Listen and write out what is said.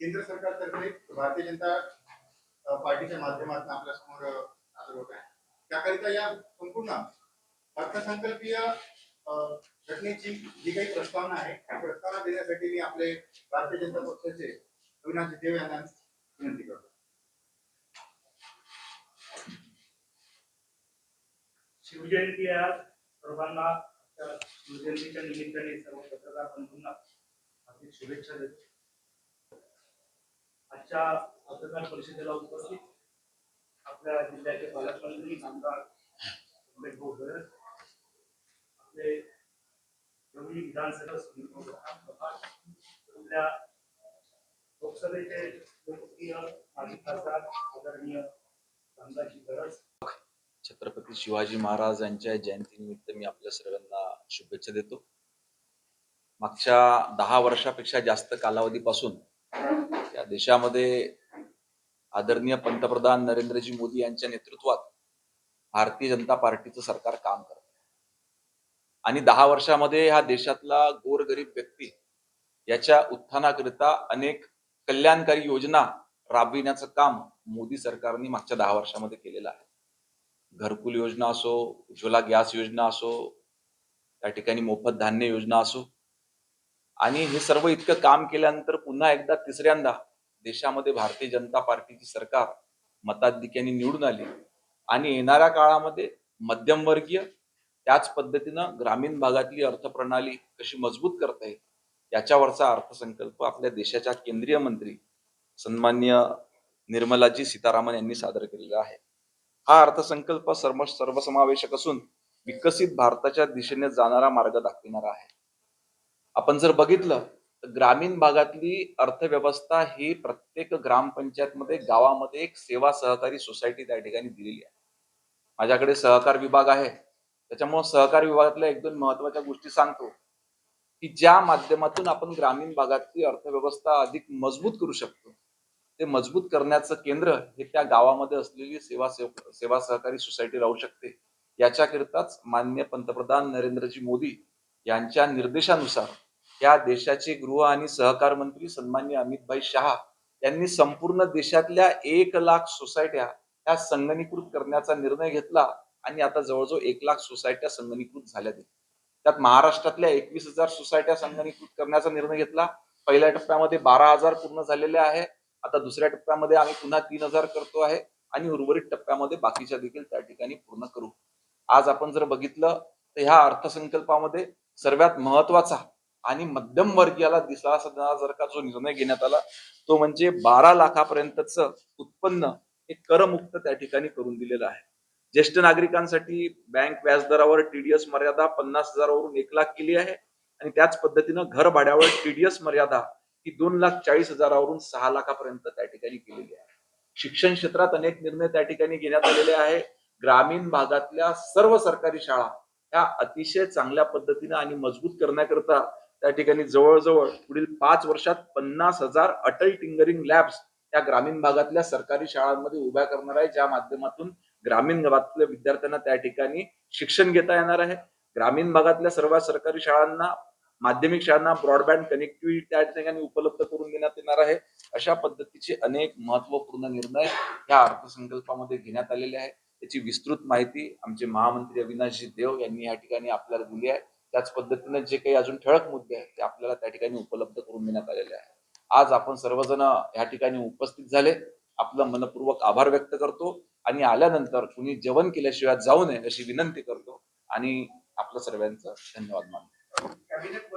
केंद्र सरकारतर्फे भारतीय जनता पार्टीच्या माध्यमातून आपल्यासमोर अ, सादर होत आहे. त्याकरिता या संपूर्ण अर्थसंकल्पीय घटनेची जी काही प्रस्तावना आहे त्या प्रस्तावना देण्यासाठी मी आपले भारतीय जनता पक्षाचे अविनाश देव यांना विनंती करतो. शिवजयंती आज सर्वांना शिवजयंतीच्या निमित्ताने सर्व पत्रकार बंधूंना हार्दिक शुभेच्छा देतो. आजच्या पत्रकार परिषदेला उपस्थित आपल्या जिल्ह्याचे पालकमंत्री आमदार उमेश गरज आपले दोन्ही विधानसभा समिती आपल्या लोकसभेचे लोकप्रिय माजी खासदार आदरणीय रामदासजी गरज छत्रपती शिवाजी महाराज यांच्या जयंतीनिमित्त मी आपल्या सर्वांना शुभेच्छा देतो. मागच्या दहा वर्षापेक्षा जास्त कालावधीपासून देशामध्ये आदरणीय पंतप्रधान नरेंद्रजी मोदी यांच्या नेतृत्वात भारतीय जनता पार्टीचं सरकार काम करत आहे. आणि दहा वर्षामध्ये ह्या देशातला गोरगरीब व्यक्ती याच्या उत्थानाकरिता अनेक कल्याणकारी योजना राबविण्याचं काम मोदी सरकारने मागच्या दहा वर्षामध्ये केलेलं आहे. घरकुल योजना असो उज्ज्वला गॅस योजना असो त्या ठिकाणी मोफत धान्य योजना असो. आणि हे सर्व इतकं काम केल्यानंतर पुन्हा एकदा तिसऱ्यांदा देशामध्ये भारतीय जनता पार्टीची सरकार मताधिक्याने निवडून आली आणि येणाऱ्या काळामध्ये मध्यमवर्गीय त्याच पद्धतीनं ग्रामीण भागातली अर्थप्रणाली कशी मजबूत करता येईल याच्यावरचा अर्थसंकल्प आपल्या देशाच्या केंद्रीय मंत्री सन्मान्य निर्मलाजी सीतारामन यांनी सादर केलेला आहे. हा अर्थसंकल्प सर्व सर्वसमावेशक असून विकसित भारताच्या दिशेने जाणारा मार्ग दाखविणारा आहे. आपण जर बघितलं ग्रामीण भागातली अर्थव्यवस्था ही प्रत्येक ग्रामपंचायतमध्ये गावामध्ये एक सेवा सहकारी सोसायटी त्या ठिकाणी दिलेली आहे. माझ्याकडे सहकार विभाग आहे. त्याच्यामुळे सहकार विभागातल्या एक दोन महत्त्वाच्या गोष्टी सांगतो. की ज्या माध्यमातून आपण ग्रामीण भागातली अर्थव्यवस्था अधिक मजबूत करू शकतो ते मजबूत करण्याचं केंद्र हे त्या गावामध्ये असलेली सेवा सेवा सहकारी सोसायटी राहू शकते. याच्याकरिताच मान्य पंतप्रधान नरेंद्रजी मोदी यांच्या निर्देशानुसार या देशाचे गृह आणि सहकार मंत्री सन्मान्य अमितभाई शहा यांनी संपूर्ण देशातल्या एक लाख सोसायट्या ह्या संगणीकृत करण्याचा निर्णय घेतला आणि आता जवळजवळ एक लाख सोसायट्या संगणीकृत झाल्या त्यात महाराष्ट्रातल्या एकवीस हजार सोसायट्या संगणीकृत करण्याचा निर्णय घेतला. पहिल्या टप्प्यामध्ये बारा हजार पूर्ण झालेले आहे. आता दुसऱ्या टप्प्यामध्ये आम्ही पुन्हा तीन हजार करतो आहे आणि उर्वरित टप्प्यामध्ये बाकीच्या देखील त्या ठिकाणी पूर्ण करू. आज आपण जर बघितलं तर ह्या अर्थसंकल्पामध्ये सर्वात महत्त्वाचा आणि मध्यम वर्गीयाला दिसला असणारा जर का जो निर्णय घेण्यात आला तो म्हणजे बारा लाखापर्यंतच उत्पन्न हे करमुक्त त्या ठिकाणी करून दिलेलं आहे. ज्येष्ठ नागरिकांसाठी बँक व्याजदरावर टीडीएस मर्यादा पन्नास हजारावरून एक लाख केली आहे आणि त्याच पद्धतीनं घर भाड्यावर टीडीएस मर्यादा ही दोन लाख चाळीस हजारावरून सहा लाखापर्यंत त्या ठिकाणी केलेली आहे. शिक्षण क्षेत्रात अनेक निर्णय त्या ठिकाणी घेण्यात आलेले आहे ग्रामीण भागातल्या सर्व सरकारी शाळा ह्या अतिशय चांगल्या पद्धतीने आणि मजबूत करण्याकरता त्या ठिकाणी जवळजवळ पुढील पाच वर्षात पन्नास हजार अटल टिंगरिंग लॅब्स या ग्रामीण भागातल्या सरकारी शाळांमध्ये उभ्या करणार आहे ज्या माध्यमातून ग्रामीण भागातल्या विद्यार्थ्यांना त्या ठिकाणी शिक्षण घेता येणार आहे. ग्रामीण भागातल्या सर्व सरकारी शाळांना माध्यमिक शाळांना ब्रॉडबँड कनेक्टिव्हिटी त्या ठिकाणी उपलब्ध करून देण्यात येणार आहे. अशा पद्धतीचे अनेक महत्त्वपूर्ण निर्णय या अर्थसंकल्पामध्ये घेण्यात आलेले आहे. त्याची विस्तृत माहिती आमचे महामंत्री अविनाशजी देव यांनी या ठिकाणी आपल्याला दिली आहे. त्याच पद्धतीने जे काही अजून ठळक मुद्दे आहेत ते आपल्याला त्या ठिकाणी उपलब्ध करून देण्यात आलेले आहेत. आज आपण सर्वजण या ठिकाणी उपस्थित झाले. आपलं मनपूर्वक आभार व्यक्त करतो आणि आल्यानंतर कुणी जेवण केल्याशिवाय जाऊ नये अशी विनंती करतो. आणि आपलं सर्वांचं धन्यवाद मानतो.